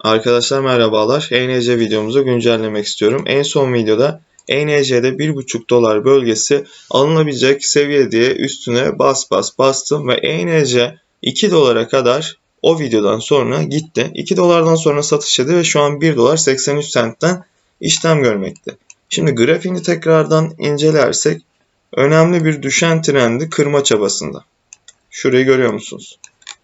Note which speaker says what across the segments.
Speaker 1: Arkadaşlar merhabalar. ENC videomuzu güncellemek istiyorum. En son videoda ENC'de 1.5 dolar bölgesi alınabilecek seviye diye üstüne bas bas bastım ve ENC 2 dolara kadar o videodan sonra gitti. 2 dolardan sonra satış yedi ve şu an 1 dolar 83 centten işlem görmekte. Şimdi grafiğini tekrardan incelersek önemli bir düşen trendi kırma çabasında. Şurayı görüyor musunuz?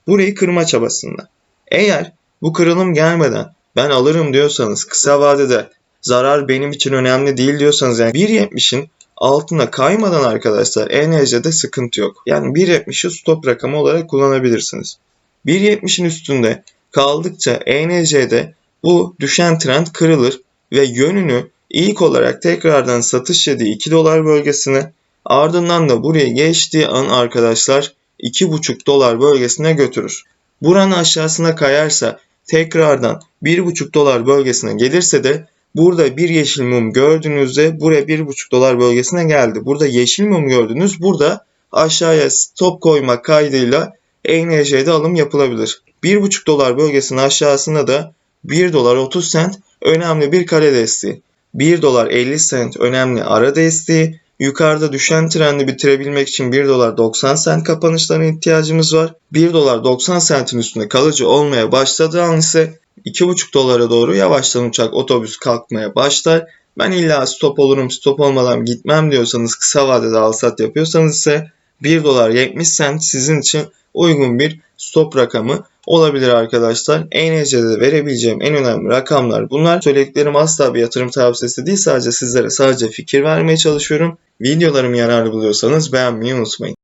Speaker 1: Burayı kırma çabasında. Eğer bu kırılım gelmeden ben alırım diyorsanız kısa vadede zarar benim için önemli değil diyorsanız yani 1.70'in altına kaymadan arkadaşlar ENC'de sıkıntı yok. Yani 1.70'i stop rakamı olarak kullanabilirsiniz. 1.70'in üstünde kaldıkça ENC'de bu düşen trend kırılır ve yönünü ilk olarak tekrardan satış yediği 2 dolar bölgesine ardından da buraya geçtiği an arkadaşlar 2,5 dolar bölgesine götürür. Buranın aşağısına kayarsa tekrardan 1,5 dolar bölgesine gelirse de burada bir yeşil mum gördüğünüzde buraya 1,5 dolar bölgesine geldi. Burada yeşil mum gördünüz. Burada aşağıya stop koymak kaydıyla ENC'de alım yapılabilir. 1,5 dolar bölgesinin aşağısında da 1 dolar 30 cent önemli bir kare desteği. 1 dolar 50 cent önemli ara desteği. Yukarıda düşen trendi bitirebilmek için 1 dolar 90 cent kapanışlarına ihtiyacımız var. 1 dolar 90 centin üstünde kalıcı olmaya başladığı an ise 2,5 dolara doğru yavaştan uçak otobüs kalkmaya başlar. Ben illa stop olurum stop olmadan gitmem diyorsanız kısa vadede al sat yapıyorsanız ise 1 dolar 70 cent sizin için uygun bir stop rakamı olabilir arkadaşlar. ENC'de verebileceğim en önemli rakamlar bunlar. Söylediklerim asla bir yatırım tavsiyesi değil sadece sizlere sadece fikir vermeye çalışıyorum. Videolarımı yararlı buluyorsanız beğenmeyi unutmayın.